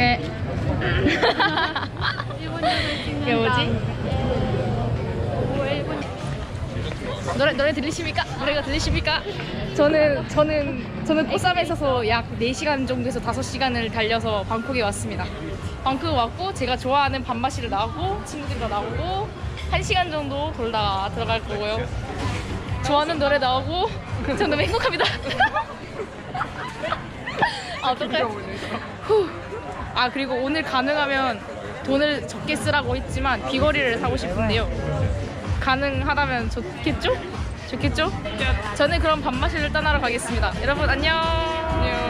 네. 일본어를 찍는다. 이게 뭐지? 노래 노래 들리십니까? 노래가 들리십니까? 저는 저는 저는 꽃삼에 있어서 약 4시간 정도에서 5시간을 달려서 방콕에 왔습니다. 방콕 왔고 제가 좋아하는 밤마시를 나오고 친구들과 나오고 1시간 정도 돌다가 들어갈 거고요. 좋아하는 노래 나오고 저는 너무 행복합니다. 아, 어떡해? 후. 아 그리고 오늘 가능하면 돈을 적게 쓰라고 했지만 귀걸이를 사고 싶은데요. 가능하다면 좋겠죠? 좋겠죠? 저는 그럼 밥마시를 떠나러 가겠습니다. 여러분. 안녕.